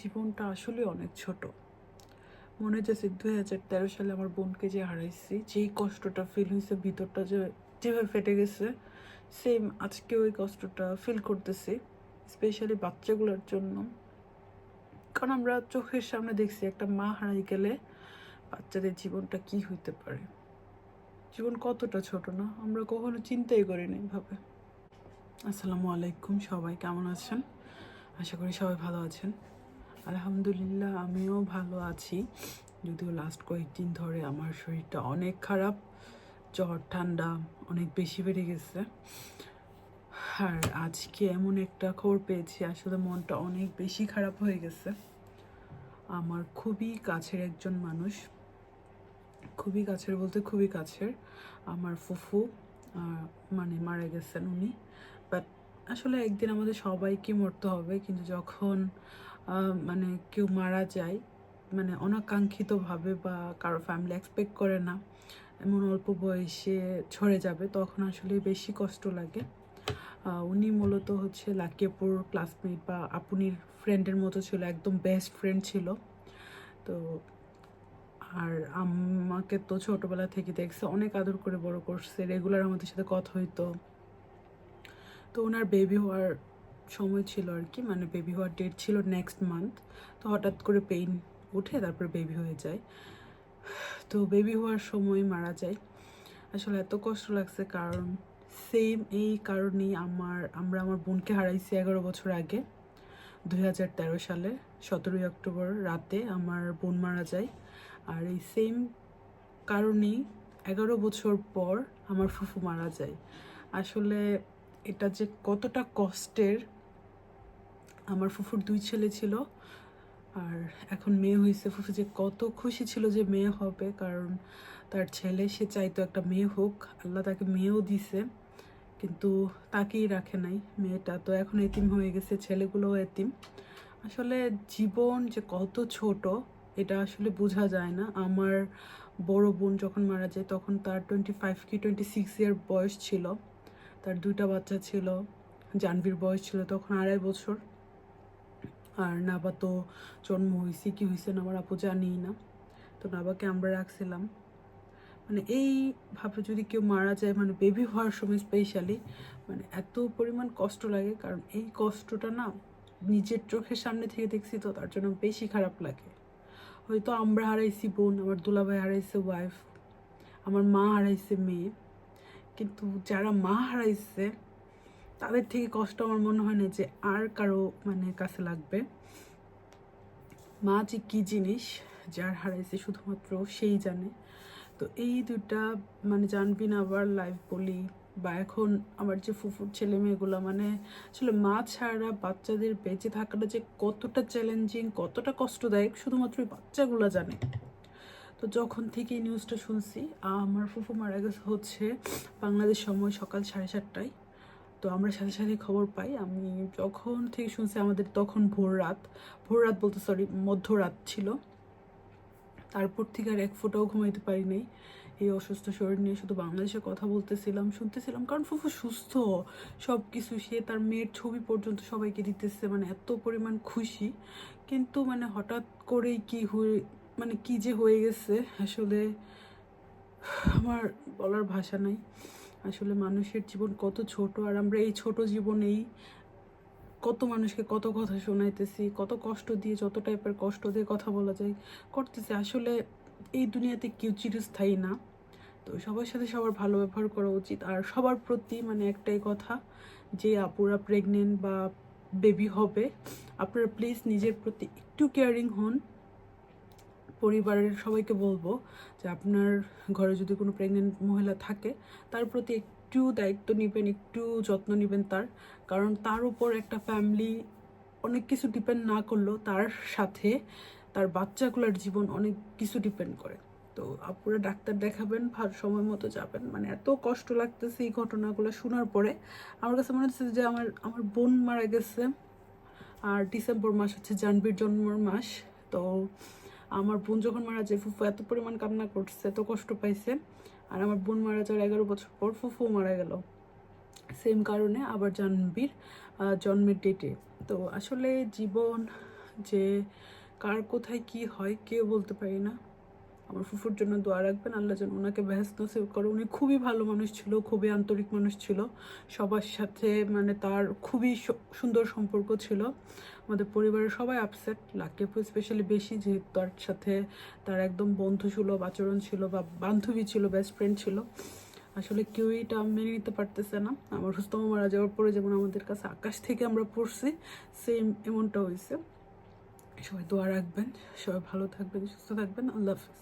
জীবনটা আসলে অনেক ছোট। মনে হচ্ছে দুই হাজার তেরো সালে আমার বোনকে যে হারাইছি, যেই কষ্টটা ফিল হয়েছে ভিতরটা যে, যেভাবে ফেটে গেছে সেম আজকে ওই কষ্টটা ফিল করতেছি স্পেশালি বাচ্চাগুলোর জন্য। কারণ আমরা চোখের সামনে দেখছি একটা মা হারাই গেলে বাচ্চাদের জীবনটা কি হইতে পারে? জীবন কতটা ছোট না? আমরা কখনো চিন্তাই করিনি ভাবে। আসসালামু আলাইকুম সবাই, কেমন আছেন? আশা করি সবাই ভালো আছেন। আলহামদুলিল্লাহ, আমিও ভালো আছি। যদিও লাস্ট কয়েকদিন ধরে আমার শরীরটা অনেক খারাপ, জ্বর, ঠান্ডা অনেক বেশি বেড়ে গেছে। আর আজকে এমন একটা খবর পেয়েছি, আসলে মনটা অনেক বেশি খারাপ হয়ে গেছে। আমার খুবই কাছের একজন মানুষ, খুবই কাছের বলতে খুবই কাছের, আমার ফুফু মানে মারা গেছেন উনি। বাট আসলে একদিন আমাদের সবাইকে মরতে হবে, কিন্তু যখন মানে কেউ মারা যায় মানে অনাকাঙ্ক্ষিতভাবে বা কারও ফ্যামিলি এক্সপেক্ট করে না, এমন অল্প বয়সে ছড়ে যাবে, তখন আসলে বেশি কষ্ট লাগে। উনি মূলত হচ্ছে লাকিয়াপুর ক্লাসমেট বা আপনির ফ্রেন্ডের মতো ছিল, একদম বেস্ট ফ্রেন্ড ছিল। তো আর আমাকে তো ছোটোবেলা থেকে দেখছে, অনেক আদর করে বড় করছে রেগুলার আমাদের সাথে কথা হইতো। তো ওনার বেবি হওয়ার সময় ছিল আর কি মানে বেবি হওয়ার ডেট ছিল নেক্সট মান্থ তো হঠাৎ করে পেইন উঠে তারপরে বেবি হয়ে যায়। তো বেবি হওয়ার সময় মারা যায়। আসলে এত কষ্ট লাগছে কারণ সেম এই কারণেই আমার, আমরা আমার বোনকে হারাইছি এগারো বছর আগে, দুই হাজার তেরো সালে, সতেরোই অক্টোবর রাতে আমার বোন মারা যায়। আর এই সেম কারণেই এগারো বছর পর আমার ফুফু মারা যায়। আসলে এটা যে কতটা কষ্টের আমার ফুফুর দুই ছেলে ছিল আর এখন মেয়ে হয়েছে। ফুফু যে কত খুশি ছিল যে মেয়ে হবে, কারণ তার ছেলে, সে চাইতো একটা মেয়ে হোক, আল্লাহ তাকে মেয়েও দিছে, কিন্তু তাকেই রাখে নাই মেয়েটা। তো এখন এতিম হয়ে গেছে, ছেলেগুলোও এতিম। আসলে জীবন যে কত ছোট, এটা আসলে বোঝা যায় না। আমার বড় বোন যখন মারা যায়, তখন তার টোয়েন্টি ফাইভ কি টোয়েন্টি সিক্স ইয়ার বয়স ছিল। তার দুইটা বাচ্চা ছিল জানভির বয়স ছিল তখন আড়াই বছর। আর নাবা তো জন্ম হয়েছে কি হয়েছে না, আমার আপু জানি না। তো নাবাকে আমরা রাখছিলাম। মানে এইভাবে যদি কেউ মারা যায় মানে বেবি হওয়ার সময় স্পেশালি মানে এত পরিমাণ কষ্ট লাগে। কারণ এই কষ্টটা না নিজের চোখের সামনে থেকে দেখছি তো, তার জন্য বেশি খারাপ লাগে। হয়তো আমরা হারাইছি বোন, আমার দুলাভাই হারাইছে ওয়াইফ আমার মা হারাইছে মেয়ে। কিন্তু যারা মা হারাইছে তাদের থেকে কষ্ট আমার মনে হয় না যে আর কারও মানে কাছে লাগবে। মা যে কী জিনিস যার হারাইছে শুধুমাত্র সেই জানে। তো এই দুটা মানে জানবি না আবার লাইভ বলি বা এখন আমার যে ফুফুর ছেলে মেয়েগুলো মানে আসলে মা ছাড়া বাচ্চাদের বেঁচে থাকাটা যে কতটা চ্যালেঞ্জিং কতটা কষ্টদায়ক শুধুমাত্র বাচ্চাগুলো জানে। তো যখন থেকে নিউজটা শুনছি আমার ফুফু মারা গেছে হচ্ছে বাংলাদেশ সময় সকাল সাড়ে সাতটায়। তো আমরা সাথে সাথে খবর পাই। আমি যখন থেকে শুনছি আমাদের তখন ভোর রাত ভোর রাত বলতে সরি মধ্যরাত ছিল। তারপর থেকে আর এক ফোঁটাও ঘুমাইতে পারি নাই। এই অসুস্থ শরীর নিয়ে শুধু বাংলাদেশে কথা বলতেছিলাম, শুনতেছিলাম। কারণ ফুফু সুস্থ সব কিছু সে তার মেয়ের ছবি পর্যন্ত সবাইকে দিতেছে মানে এত পরিমাণ খুশি। কিন্তু মানে হঠাৎ করেই কি হয়ে মানে কি যে হয়ে গেছে, আসলে আমার বলার ভাষা নাই। আসলে মানুষের জীবন কত ছোট আর আমরা এই ছোট জীবনেই কত মানুষকে কত কথা শোনাইতেছি, কত কষ্ট দিয়ে যত টাইপের কষ্ট দিয়ে কথা বলা যায়, করতেছি। আসলে এই দুনিয়াতে কেউ চিরস্থায়ী না। তো সবার সাথে সবার ভালো ব্যবহার করা উচিত। আর সবার প্রতি মানে একটাই কথা, যে আপুরা প্রেগনেন্ট বা বেবি হবে, আপনারা প্লিজ নিজের প্রতি একটু কেয়ারিং হন। পরিবারের সবাইকে বলব যে আপনার ঘরে যদি কোনো প্রেগনেন্ট মহিলা থাকে, তার প্রতি একটু দায়িত্ব নেবেন, একটু যত্ন নেবেন তার। কারণ তার উপর একটা ফ্যামিলি অনেক কিছু ডিপেন্ড না করলেও তার সাথে তার বাচ্চাগুলোর জীবন অনেক কিছু ডিপেন্ড করে। তো আপনারা ডাক্তার দেখাবেন, ভালো সময় মতো যাবেন। মানে এত কষ্ট লাগতেছে এই ঘটনাগুলো শোনার পরে। আমার কাছে মনে হচ্ছে যে আমার আমার বোন মারা গেছে। আর ডিসেম্বর মাস হচ্ছে জানবির জন্মর মাস। তো আমার বোন যখন মারা যায়, ফুফু এত পরিমাণ কান্না করছে, এত কষ্ট পাইছে। আর আমার বোন মারা যাওয়ার এগারো বছর পর ফুফু মারা গেল। সেম কারণে আবার জাহ্নবীর জন্মের ডেটে তো আসলে জীবন যে কার কোথায় কি হয়, কেউ বলতে পারি না। আমার ফুফুর জন্য দোয়া রাখবেন, আল্লাহ যেন ওনাকে ব্যস্ত নসিব করে। উনি খুবই ভালো মানুষ ছিল, খুবই আন্তরিক মানুষ ছিল। সবার সাথে মানে তার খুবই সুন্দর সম্পর্ক ছিল। আমাদের পরিবারের সবাই আপসেট লাকিপু স্পেশালি বেশি যেহেতু তার সাথে তার একদম বন্ধু সুলভ আচরণ ছিল বা বান্ধবী ছিল বেস্ট ফ্রেন্ড ছিল। আসলে কেউই এটা মেনে নিতে পারতেছে না। আমার রুস্তম মারা যাওয়ার পরে যেমন আমাদের কাছে আকাশ থেকে আমরা পড়ছি সেম এমনটা হয়েছে সবাই দোয়া রাখবেন, সবাই ভালো থাকবেন, সুস্থ থাকবেন। আল্লাহ হাফিজ।